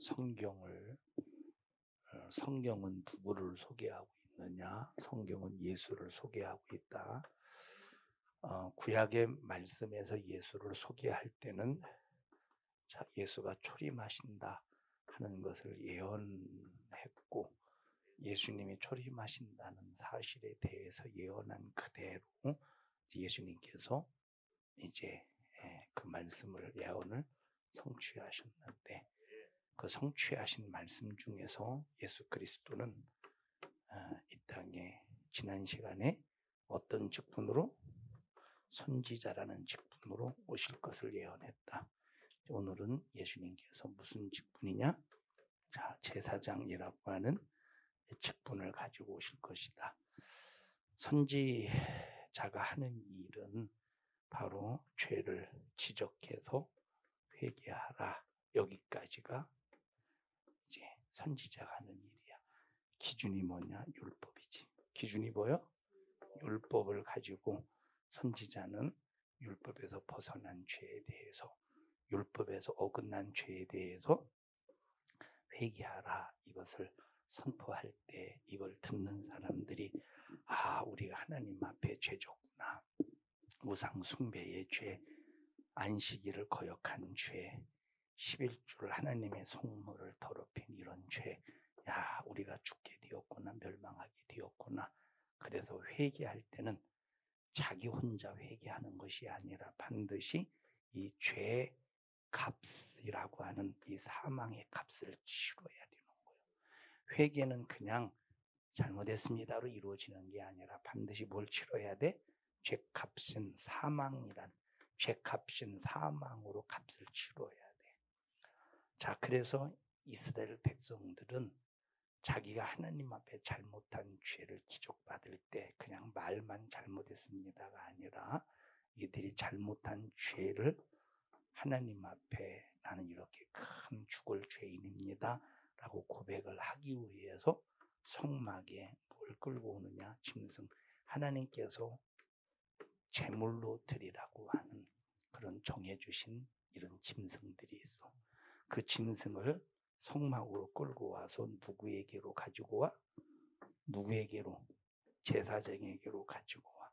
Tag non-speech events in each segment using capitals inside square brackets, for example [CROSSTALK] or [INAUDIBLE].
성경을 어, 성경은 누구를 소개하고 있느냐? 성경은 예수를 소개하고 있다. 어, 구약의 말씀에서 예수를 소개할 때는 자, 예수가 초림하신다 하는 것을 예언했고 예수님이 초림하신다는 사실에 대해서 예언한 그대로 예수님께서 이제 예, 그 말씀을 예언을 성취하셨는데 그 성취하신 말씀 중에서 예수 그리스도는 아, 이 땅에 지난 시간에 어떤 직분으로 선지자라는 직분으로 오실 것을 예언했다. 오늘은 예수님께서 무슨 직분이냐? 자, 제사장이라고 하는 직분을 가지고 오실 것이다. 선지자가 하는 일은 바로 죄를 지적해서 회개하라. 여기까지가 선지자가 하는 일이야. 기준이 뭐냐? 율법이지. 기준이 뭐요? 율법을 가지고 선지자는 율법에서 벗어난 죄에 대해서 율법에서 어긋난 죄에 대해서 회개하라 이것을 선포할 때 이걸 듣는 사람들이 아 우리가 하나님 앞에 죄졌구나 우상 숭배의 죄 안식일을 거역한 죄 11주를 하나님의 성물을 더럽힌 이런 죄 야, 우리가 죽게 되었구나, 멸망하게 되었구나. 그래서 회개할 때는 자기 혼자 회개하는 것이 아니라 반드시 이죄 값이라고 하는 이 사망의 값을 치러야 되는 거예요. 회개는 그냥 잘못했습니다로 이루어지는 게 아니라 반드시 뭘 치러야 돼? 죄 값은 사망이란 죄 값은 사망으로 값을 치러야 돼. 자, 그래서 이스라엘 백성들은 자기가 하나님 앞에 잘못한 죄를 기적받을 때 그냥 말만 잘못했습니다가 아니라 이들이 잘못한 죄를 하나님 앞에 나는 이렇게 큰 죽을 죄인입니다. 라고 고백을 하기 위해서 성막에 뭘 끌고 오느냐? 짐승. 하나님께서 제물로 드리라고 하는 그런 정해주신 이런 짐승들이 있어. 그 짐승을 성막으로 끌고 와서 누구에게로 가지고 와? 누구에게로? 제사장에게로 가지고 와.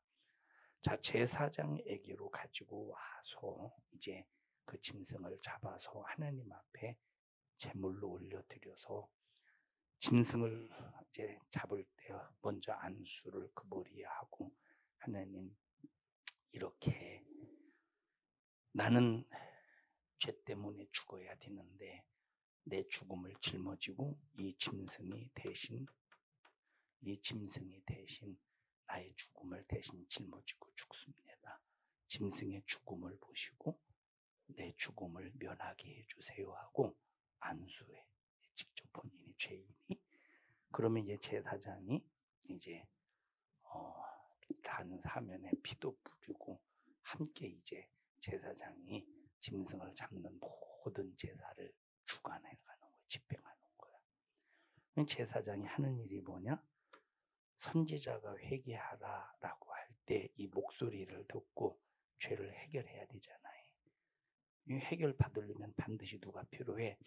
자, 제사장에게로 가지고 와서 이제 그 짐승을 잡아서 하나님 앞에 제물로 올려드려서 짐승을 이제 잡을 때 먼저 안수를 그 머리에 하고 하나님 이렇게 나는 죄 때문에 죽어야 되는데 내 죽음을 짊어지고 이 짐승이 대신 이 짐승이 대신 나의 죽음을 대신 짊어지고 죽습니다. 짐승의 죽음을 보시고 내 죽음을 면하게 해주세요 하고 안수해 직접 본인이 죄인이 그러면 이제 제사장이 이제 어, 단 사면에 피도 뿌리고 함께 이제 제사장이 짐승을 잡는 모든 제사를 주관해 가는 거야. 집행하는 거야. 제사장이 하는 일이 뭐냐? 선지자가 회개하라라고 할 때 이 목소리를 듣고 죄를 해결해야 되잖아요. 이 해결 받으려면 반드시 누가 필요해?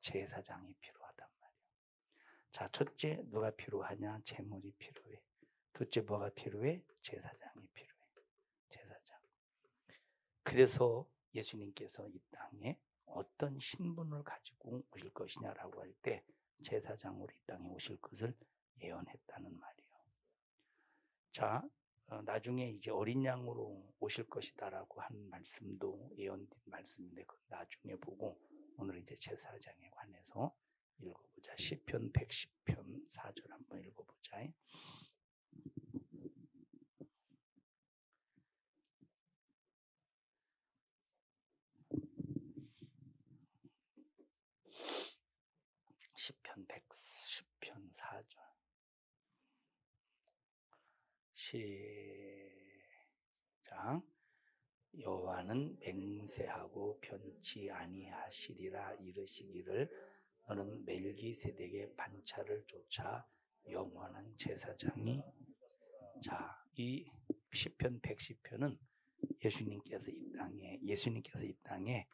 제사장이 필요하단 말이야. 자, 첫째 누가 필요하냐? 재물이 필요해. 둘째 뭐가 필요해? 제사장이 필요해. 제사장. 그래서 예수님께서 이 땅에 어떤 신분을 가지고 오실 것이냐라고 할 때 제사장으로 이 땅에 오실 것을 예언했다는 말이에요. 자, 어, 나중에 이제 어린 양으로 오실 것이다라고 하는 말씀도 예언된 말씀인데 그 나중에 보고 오늘 이제 제사장에 관해서 읽어보자. 시편 110편 4절 한번 읽어보자. 시 편 110편 4절 시작. 여호와는 맹세하고 변치 아니하시리라 이르시기를 너는 멜기세덱의 반차를 쫓아 영원한 제사장이. 자 이 시편 110편은 예수님께서 이 땅에 예수님께서 이 땅에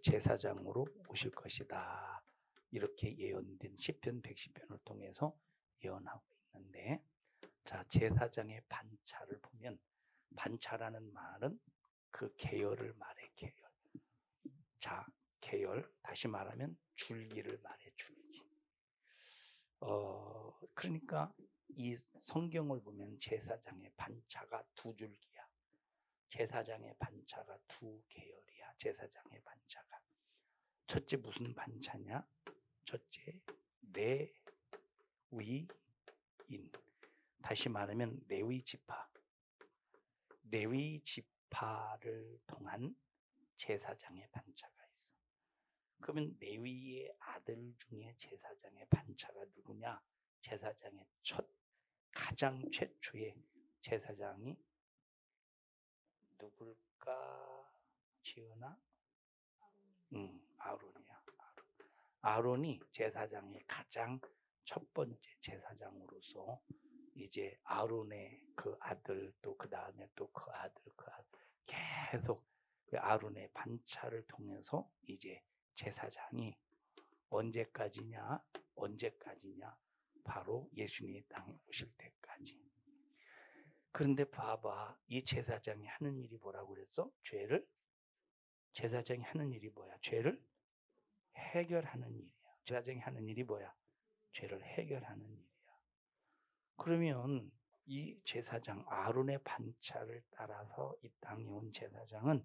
제사장으로 오실 것이다. 이렇게 예언된 시편 110편을 통해서 예언하고 있는데 자 제사장의 반차를 보면 반차라는 말은 그 계열을 말해 계열. 자 계열 다시 말하면 줄기를 말해 줄기. 어 그러니까 이 성경을 보면 제사장의 반차가 두 줄기야. 제사장의 반차가 두 계열이야. 제사장의 반차가. 첫째 무슨 반차냐? 첫째 레위인. 다시 말하면 레위 지파. 레위 지파를 통한 제사장의 반차가 있어. 그러면 레위의 아들 중에 제사장의 반차가 누구냐? 제사장의 첫 가장 최초의 제사장이 누굴까? 지은아? 응, 아론이야. 아론. 아론이 제사장의 가장 첫 번째 제사장으로서 이제 아론의 그 아들 또 그 다음에 또 그 아들 그 아들 계속 그 아론의 반차를 통해서 이제 제사장이 언제까지냐 언제까지냐 바로 예수님이 땅에 오실 때까지. 그런데 봐봐 이 제사장이 하는 일이 뭐라고 그랬어? 죄를 제사장이 하는 일이 뭐야? 죄를 해결하는 일이야. 제사장이 하는 일이 뭐야? 죄를 해결하는 일이야. 그러면 이 제사장 아론의 반차를 따라서 이 땅에 온 제사장은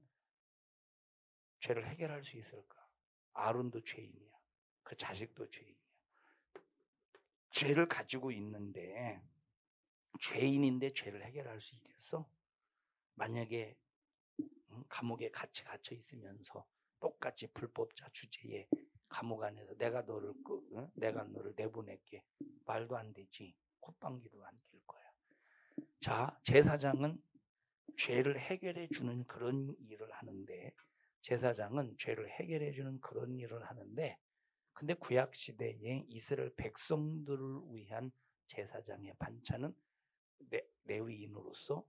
죄를 해결할 수 있을까? 아론도 죄인이야. 그 자식도 죄인이야. 죄를 가지고 있는데 죄인인데 죄를 해결할 수 있겠어? 만약에 감옥에 같이 갇혀 있으면서 똑같이 불법자 주제에 감옥 안에서 내가 너를 끄, 내가 너를 내보낼게. 말도 안 되지. 콧방귀도 안 낄 거야. 자 제사장은 죄를 해결해 주는 그런 일을 하는데 제사장은 죄를 해결해 주는 그런 일을 하는데 근데 구약 시대에 이스라엘 백성들을 위한 제사장의 반차는 레, 레위인으로서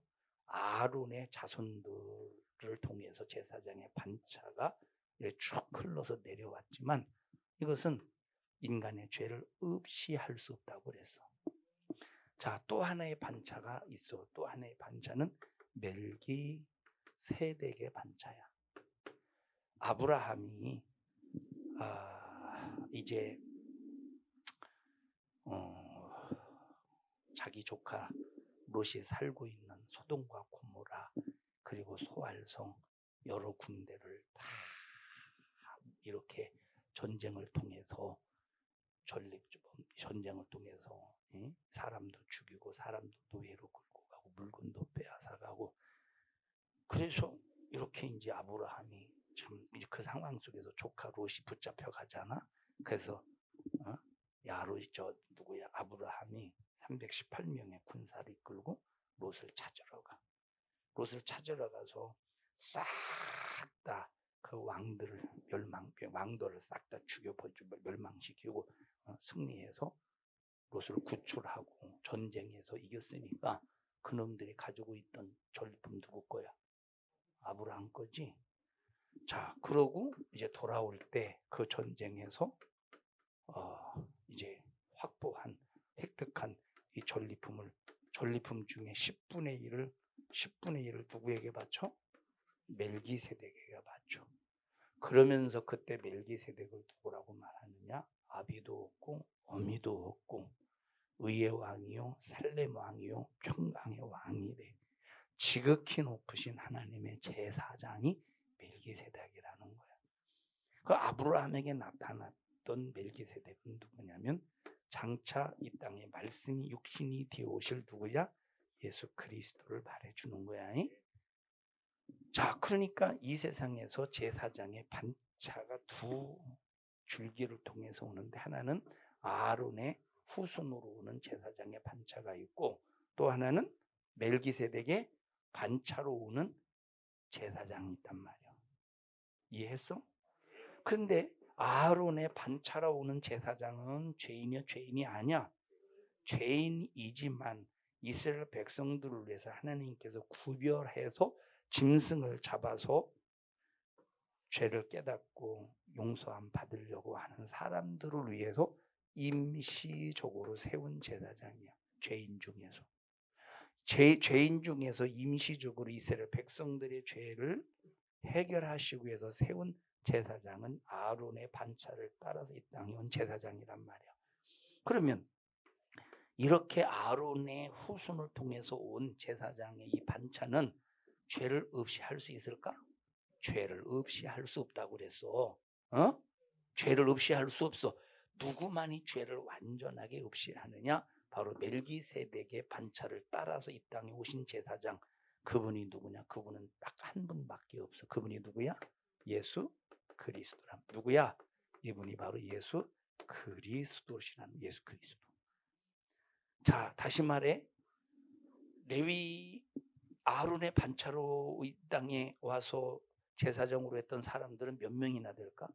아론의 자손들을 통해서 제사장의 반차가 쭉 흘러서 내려왔지만 이것은 인간의 죄를 없이 할 수 없다고 그래서 자, 또 하나의 반차가 있어. 또 하나의 반차는 멜기 세덱의 반차야. 아브라함이 아, 이제 어, 자기 조카 롯이 살고 있는 소돔과 고모라 그리고 소알성 여러 군대를 다 이렇게 전쟁을 통해서 전립 전쟁을 통해서 사람도 죽이고 사람도 노예로 끌고 가고 물건도 빼앗아 가고 그래서 이렇게 이제 아브라함이 참 그 상황 속에서 조카 롯이 붙잡혀 가잖아. 그래서 어? 야 롯이 저 누구야 아브라함이 318명의 군사를 이끌고 롯을 찾으러 가. 롯을 찾으러 가서 싹 다 그 왕들을 멸망 왕도를 싹 다 죽여버리고 멸망시키고 어, 승리해서 롯을 구출하고 전쟁에서 이겼으니까 그놈들이 가지고 있던 전리품 누구 거야? 아브라함 거지. 자, 그러고 이제 돌아올 때 그 전쟁에서 어, 이제 확보한 획득한 이 전리품을 전리품 중에 10분의 1을 10분의 1을 누구에게 바쳐? 멜기세덱에게 바쳐. 그러면서 그때 멜기세덱을 누구라고 말하느냐? 아비도 없고 어미도 없고 의의 왕이요 살렘 왕이요 평강의 왕이래. 지극히 높으신 하나님의 제사장이 멜기세덱이라는 거야. 그 아브라함에게 나타났던 멜기세덱은 누구냐면 장차 이 땅에 말씀이 육신이 되어 오실 누구야? 예수 그리스도를 말해 주는 거야. 자, 그러니까 이 세상에서 제사장의 반차가 두 줄기를 통해서 오는데 하나는 아론의 후손으로 오는 제사장의 반차가 있고 또 하나는 멜기세덱의 반차로 오는 제사장이 있단 말이야. 이해했어? 근데 아론의 반차로 오는 제사장은 죄인이야 죄인이 아니야. 죄인이지만 이스라엘 백성들을 위해서 하나님께서 구별해서 짐승을 잡아서 죄를 깨닫고 용서함 받으려고 하는 사람들을 위해서 임시적으로 세운 제사장이야. 죄인 중에서. 죄, 죄인 중에서 임시적으로 이스라엘 백성들의 죄를 해결하시기 위해서 세운 제사장은 아론의 반차를 따라서 이 땅에 온 제사장이란 말이야. 그러면 이렇게 아론의 후손을 통해서 온 제사장의 이 반차는 죄를 없이 할 수 있을까? 죄를 없이 할 수 없다고 그랬어. 어? 죄를 없이 할 수 없어. 누구만이 죄를 완전하게 없이 하느냐? 바로 멜기세덱의 반차를 따라서 이 땅에 오신 제사장. 그분이 누구냐? 그분은 딱 한 분밖에 없어. 그분이 누구야? 예수 그리스도란. 누구야? 이분이 바로 예수 그리스도시라는 예수 그리스도. 자, 다시 말해 레위 아론의 반차로 이 땅에 와서 제사장으로 했던 사람들은 몇 명이나 될까?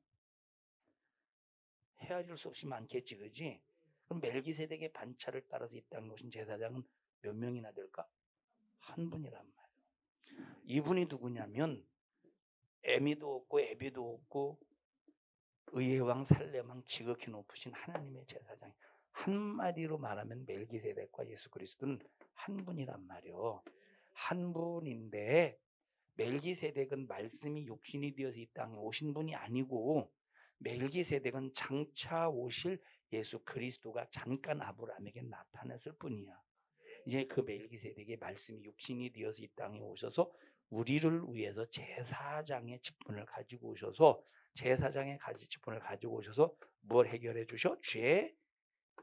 헤아릴 수 없이 많겠지, 그지? 그럼 멜기세덱의 반차를 따라서 이 땅에 오신 제사장은 몇 명이나 될까? 한 분이란 말이에요. 이분이 누구냐면 에미도 없고 에비도 없고 의회왕 살레망 지극히 높으신 하나님의 제사장. 한마디로 말하면 멜기세덱과 예수 그리스도는 한 분이란 말이요. 한 분인데 멜기세덱은 말씀이 육신이 되어서 이 땅에 오신 분이 아니고 멜기세덱은 장차 오실 예수 그리스도가 잠깐 아브라함에게 나타났을 뿐이야. 이제 그 멜기세덱의 말씀이 육신이 되어서 이 땅에 오셔서 우리를 위해서 제사장의 직분을 가지고 오셔서 제사장의 가지 직분을 가지고 오셔서 뭘 해결해 주셔? 죄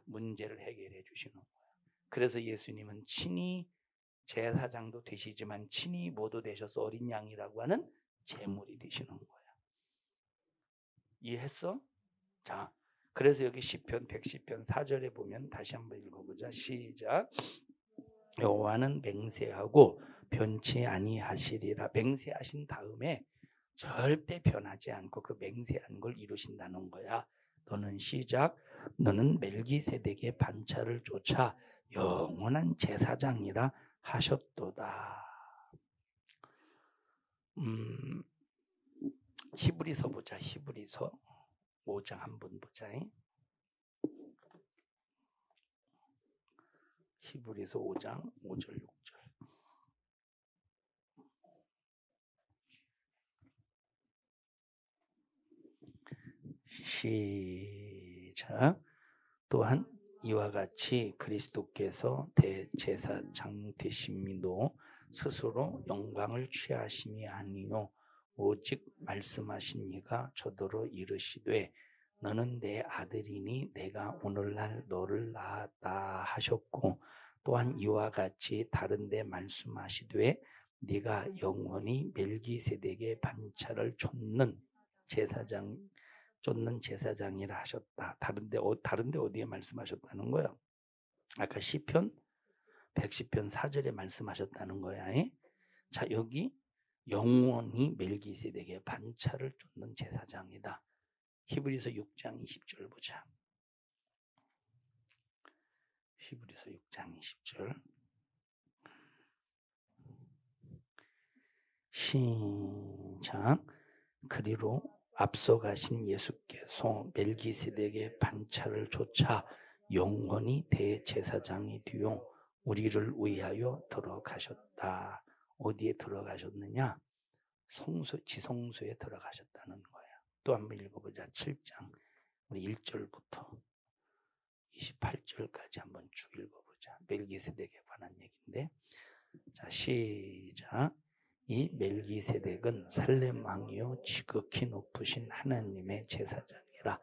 문제를 해결해 주시는 거예요. 그래서 예수님은 친히 제사장도 되시지만 친히 모두 되셔서 어린 양이라고 하는 제물이 되시는 거예요. 이해했어? 자, 그래서 여기 시편 110편 4절에 보면 다시 한번 읽어보자. 시작. 여호와는 맹세하고 변치 아니하시리라. 맹세하신 다음에 절대 변하지 않고 그 맹세한 걸 이루신다는 거야. 너는 시작. 너는 멜기세덱의 반차를 쫓아 영원한 제사장이라 하셨도다. 음, 히브리서 보자. 히브리서 5장 한번 보자. 히브리서 5장 5절 6절. 시작. 또한 이와 같이 그리스도께서 대제사장 되심이도 스스로 영광을 취하심이 아니요. 오직 말씀하신 이가 저더러 이르시되 너는 내 아들이니 내가 오늘날 너를 낳았다 하셨고 또한 이와 같이 다른 데 말씀하시되 네가 영원히 멜기세덱의 반차를 쫓는 제사장 쫓는 제사장이라 하셨다. 다른데 어, 다른데 어디에 말씀하셨다는 거야? 아까 시편 110편 4절에 말씀하셨다는 거야. 에? 자, 여기 영원히 멜기세덱의 반차를 쫓는 제사장이다. 히브리서 6장 20절 보자. 히브리서 6장 20절. 시작. 그리로 앞서가신 예수께서 멜기세덱의 반차를 쫓아 영원히 대제사장이 되어 우리를 위하여 들어가셨다. 어디에 들어가셨느냐? 성소, 지성소에 들어가셨다는 거야. 또 한번 읽어보자. 7장. 우리 1절부터 28절까지 한번 쭉 읽어보자. 멜기세덱에 관한 얘기인데. 자, 시작. 이 멜기세덱은 살렘 왕이요 지극히 높으신 하나님의 제사장이라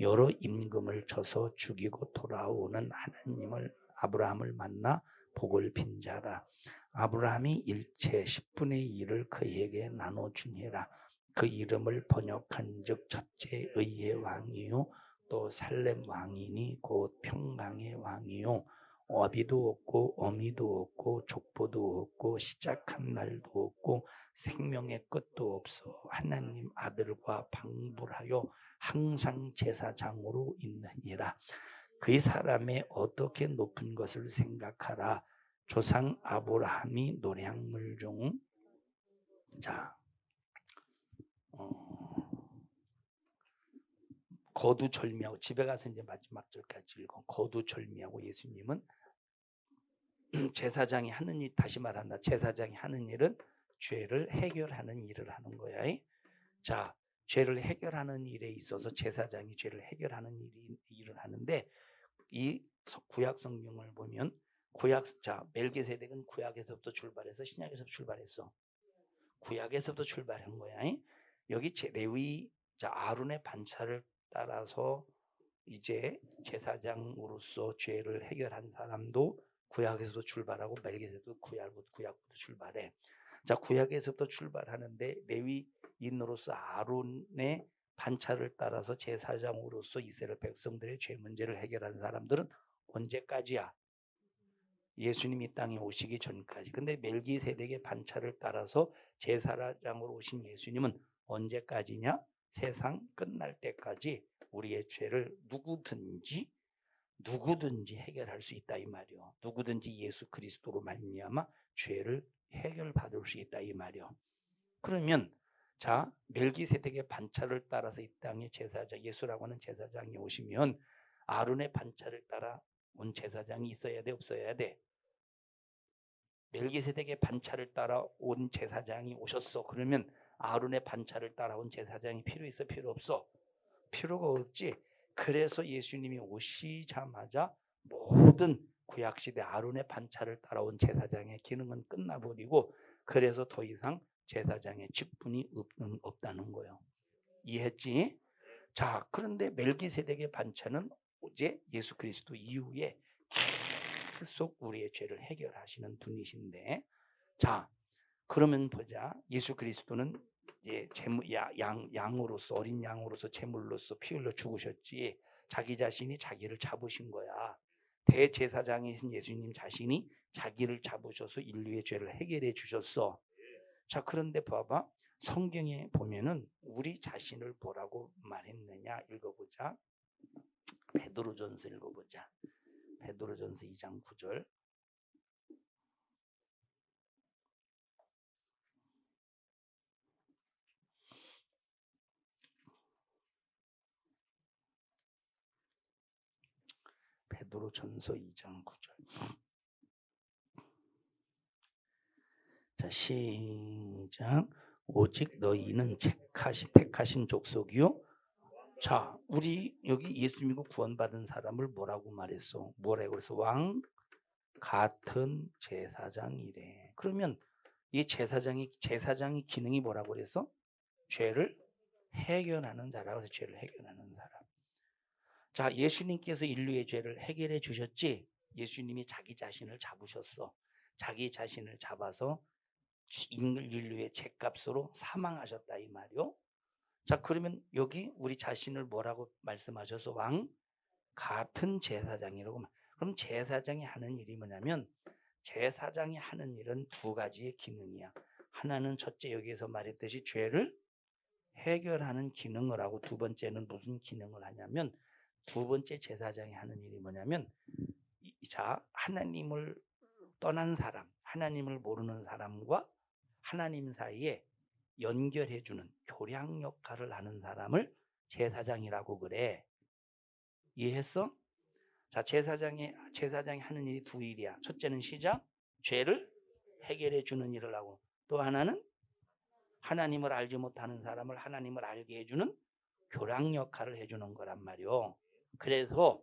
여러 임금을 쳐서 죽이고 돌아오는 하나님을 아브라함을 만나 복을 빈 자라. 아브라함이 일체 10분의 1을 그에게 나눠주니라. 그 이름을 번역한 즉 첫째 의의 왕이요 또 살렘 왕이니 곧 평강의 왕이요 어비도 없고 어미도 없고 족보도 없고 시작한 날도 없고 생명의 끝도 없어 하나님 아들과 방불하여 항상 제사장으로 있느니라. 그 사람의 어떻게 높은 것을 생각하라? 조상 아브라함이 노량물 중 자, 어, 거두절미하고 집에 가서 이제 마지막 절까지 읽어. 거두절미하고 예수님은 [CLEARS THROAT] 제사장이 하는 일 다시 말한다. 제사장이 하는 일은 죄를 해결하는 일을 하는 거야. 자, 죄를 해결하는 일에 있어서 제사장이 죄를 해결하는 일이, 일을 하는데 이 구약 성경을 보면 구약 자 멜기세덱은 구약에서부터 출발해서 신약에서 출발했어. 구약에서부터 출발한 거야. 여기 레위 자 아론의 반차를 따라서 이제 제사장으로서 죄를 해결한 사람도 구약에서도 출발하고 멜기세도 구약부터 구약부터 출발해. 자 구약에서부터 출발하는데 레위인으로서 아론의 반차를 따라서 제사장으로서 이스라엘 백성들의 죄 문제를 해결한 사람들은 언제까지야? 예수님이 이 땅에 오시기 전까지. 근데 멜기세덱의 반차를 따라서 제사장으로 오신 예수님은 언제까지냐? 세상 끝날 때까지 우리의 죄를 누구든지 누구든지 해결할 수 있다 이 말이요. 누구든지 예수 그리스도로 말미암아 죄를 해결받을 수 있다 이 말이요. 그러면 자 멜기세덱의 반차를 따라서 이 땅에 제사장 예수라고 하는 제사장이 오시면 아론의 반차를 따라 온 제사장이 있어야 돼 없어야 돼. 멜기세덱의 반차를 따라 온 제사장이 오셨어. 그러면 아론의 반차를 따라온 제사장이 필요 있어 필요 없어? 필요가 없지. 그래서 예수님이 오시자마자 모든 구약시대 아론의 반차를 따라온 제사장의 기능은 끝나버리고 그래서 더 이상 제사장의 직분이 없 다는 거예요. 이해했지? 자, 그런데 멜기세덱의 반차는 이제 예수 그리스도 이후에 계속 우리의 죄를 해결하시는 분이신데, 자, 그러면 보자. 예수 그리스도는 이제 제물, 양, 양으로서 어린 양으로서 제물로서 피 흘려 죽으셨지. 자기 자신이 자기를 잡으신 거야. 대제사장이신 예수님 자신이 자기를 잡으셔서 인류의 죄를 해결해 주셨어. 자, 그런데 봐봐. 성경에 보면은 우리 자신을 뭐라고 말했느냐 읽어보자. 베드로전서 읽어보자. 베드로전서 2장 9절. 베드로 전서 2장 9절. 자, 시작. 오직 너희는 택하신, 택하신 족속이요. 자, 우리 여기 예수 믿고 구원받은 사람을 뭐라고 말했어? 뭐라고 그래서 왕 같은 제사장이래. 그러면 이 제사장이 제사장의 기능이 뭐라고 그래서 죄를 해결하는 자라고 해서 죄를 해결하는. 자, 예수님께서 인류의 죄를 해결해 주셨지. 예수님이 자기 자신을 잡으셨어. 자기 자신을 잡아서 인류의 죄값으로 사망하셨다 이 말이요. 자, 그러면 여기 우리 자신을 뭐라고 말씀하셔서 왕 같은 제사장이라고 그럼 제사장이 하는 일이 뭐냐면 제사장이 하는 일은 두 가지의 기능이야. 하나는 첫째 여기에서 말했듯이 죄를 해결하는 기능을 하고 두 번째는 무슨 기능을 하냐면 두 번째 제사장이 하는 일이 뭐냐면 자 하나님을 떠난 사람, 하나님을 모르는 사람과 하나님 사이에 연결해 주는 교량 역할을 하는 사람을 제사장이라고 그래. 이해했어? 자, 제사장이, 제사장이 하는 일이 두 일이야. 첫째는 시작, 죄를 해결해 주는 일을 하고, 또 하나는 하나님을 알지 못하는 사람을 하나님을 알게 해주는 교량 역할을 해주는 거란 말이오. 그래서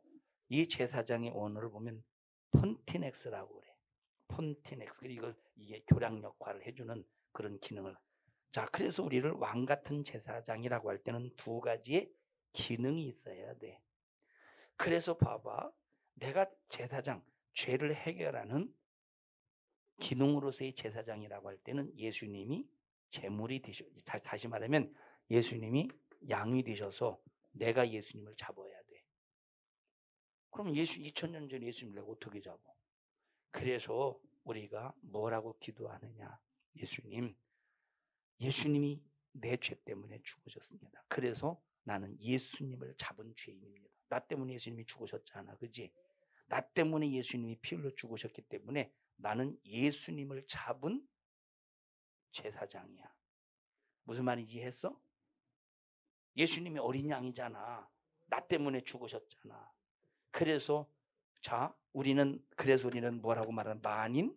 이 제사장의 오늘을 보면 폰티넥스라고 그래. 폰티넥스. 그리고 이게 교량 역할을 해주는 그런 기능을. 자, 그래서 우리를 왕 같은 제사장이라고 할 때는 두 가지의 기능이 있어야 돼. 그래서 봐봐. 내가 제사장, 죄를 해결하는 기능으로서의 제사장이라고 할 때는 예수님이 제물이 되셔, 다시 말하면 예수님이 양이 되셔서 내가 예수님을 잡아야 돼. 그럼 예수 2000년 전 예수님을 내가 어떻게 잡아? 그래서 우리가 뭐라고 기도하느냐? 예수님, 예수님이 내 죄 때문에 죽으셨습니다. 그래서 나는 예수님을 잡은 죄인입니다. 나 때문에 예수님이 죽으셨잖아. 그지? 나 때문에 예수님이 피 흘려 죽으셨기 때문에 나는 예수님을 잡은 제사장이야. 무슨 말인지 이해했어? 예수님이 어린 양이잖아. 나 때문에 죽으셨잖아. 그래서 자, 우리는 그래서 우리는 뭐라고 말하는 만인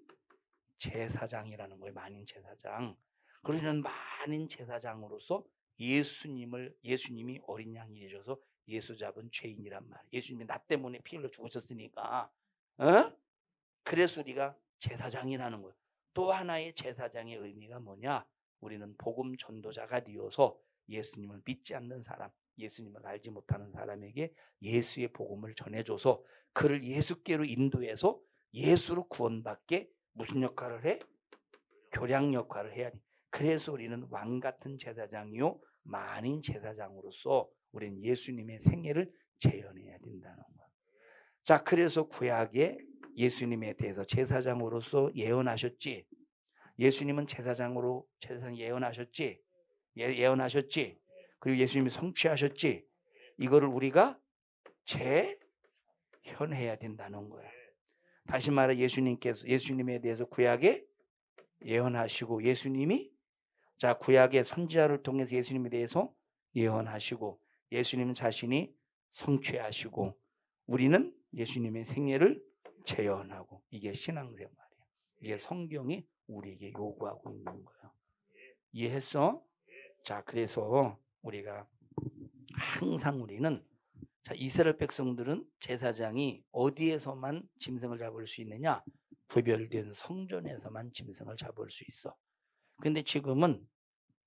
제사장이라는 거예요. 만인 제사장. 그러는 만인 제사장으로서 예수님을 예수님이 어린 양이 되셔서 예수 잡은 죄인이란 말. 예수님이 나 때문에 피 흘려 죽으셨으니까. 어? 그래서 우리가 제사장이라는 거예요. 또 하나의 제사장의 의미가 뭐냐? 우리는 복음 전도자가 되어서 예수님을 믿지 않는 사람, 예수님을 알지 못하는 사람에게 예수의 복음을 전해줘서 그를 예수께로 인도해서 예수로 구원받게 무슨 역할을 해? 교량 역할을 해야 돼. 그래서 우리는 왕 같은 제사장이요 만인 제사장으로서 우리는 예수님의 생애를 재현해야 된다는 거야. 자, 그래서 구약에 예수님에 대해서 제사장으로서 예언하셨지. 예수님은 제사장으로 제사장 예언하셨지. 예, 예언하셨지. 그리고 예수님이 성취하셨지. 이거를 우리가 재현해야 된다는 거야. 다시 말해 예수님께서 예수님에 대해서 구약에 예언하시고 예수님이 자 구약의 선지자를 통해서 예수님에 대해서 예언하시고 예수님 자신이 성취하시고 우리는 예수님의 생애를 재현하고 이게 신앙생활이에요. 이게 성경이 우리에게 요구하고 있는 거예요. 이해했어? 자 그래서 우리가 항상 우리는 자 이스라엘 백성들은 제사장이 어디에서만 짐승을 잡을 수 있느냐? 구별된 성전에서만 짐승을 잡을 수 있어. 근데 지금은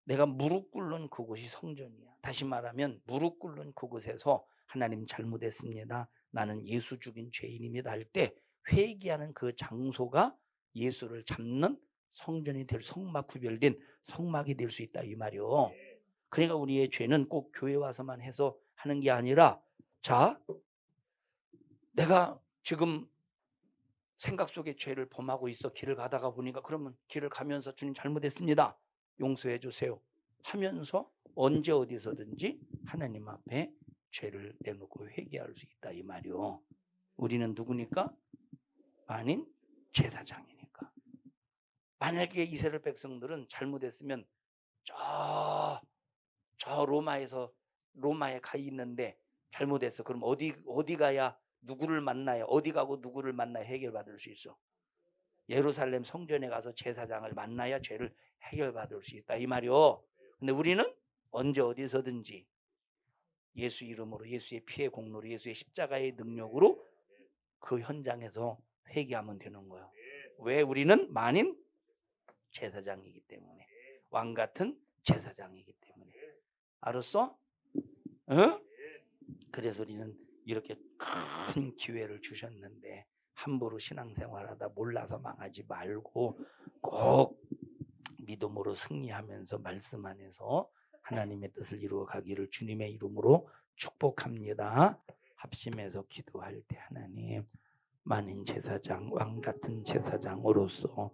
내가 무릎 꿇는 그곳이 성전이야. 다시 말하면 무릎 꿇는 그곳에서 하나님 잘못했습니다. 나는 예수 죽인 죄인입니다 할 때 회개하는 그 장소가 예수를 잡는 성전이 될 성막 구별된 성막이 될 수 있다 이 말이요. 그러니까 우리의 죄는 꼭 교회 와서만 해서 하는 게 아니라 자 내가 지금 생각 속에 죄를 범하고 있어 길을 가다가 보니까 그러면 길을 가면서 주님 잘못했습니다. 용서해 주세요. 하면서 언제 어디서든지 하나님 앞에 죄를 내놓고 회개할 수 있다 이 말이요. 우리는 누구니까? 아닌 제사장이니까. 만약에 이스라엘 백성들은 잘못했으면 저, 저 로마에서 로마에 가 있는데 잘못했어. 그럼 어디 어디 가야 누구를 만나야 어디 가고 누구를 만나야 해결받을 수 있어? 예루살렘 성전에 가서 제사장을 만나야 죄를 해결받을 수 있다 이 말이요. 근데 우리는 언제 어디서든지 예수 이름으로 예수의 피의 공로로 예수의 십자가의 능력으로 그 현장에서 회개하면 되는 거예요. 왜 우리는 만인 제사장이기 때문에 왕 같은 제사장이기 때문에 알았어? 어? 그래서 우리는 이렇게 큰 기회를 주셨는데 함부로 신앙생활하다 몰라서 망하지 말고 꼭 믿음으로 승리하면서 말씀 안에서 하나님의 뜻을 이루어 가기를 주님의 이름으로 축복합니다. 합심해서 기도할 때 하나님 만인 제사장 왕 같은 제사장으로서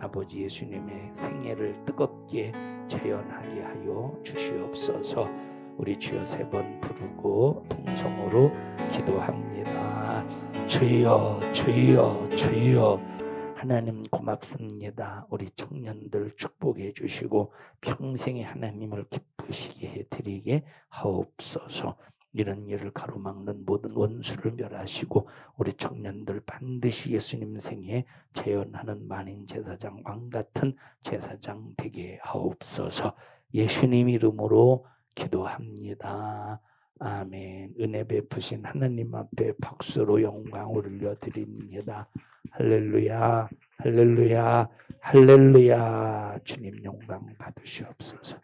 아버지 예수님의 생애를 뜨겁게 재현하게 하여 주시옵소서. 우리 주여 세 번 부르고 동성으로 기도합니다. 주여 주여 주여 하나님 고맙습니다. 우리 청년들 축복해 주시고 평생에 하나님을 기쁘시게 해 드리게 하옵소서. 이런 일을 가로막는 모든 원수를 멸하시고 우리 청년들 반드시 예수님 생에 재현하는 만인 제사장 왕 같은 제사장 되게 하옵소서. 예수님 이름으로 기도합니다. 아멘. 은혜 베푸신 하나님 앞에 박수로 영광을 올려 드립니다. 할렐루야, 할렐루야, 할렐루야. 주님 영광 받으시옵소서.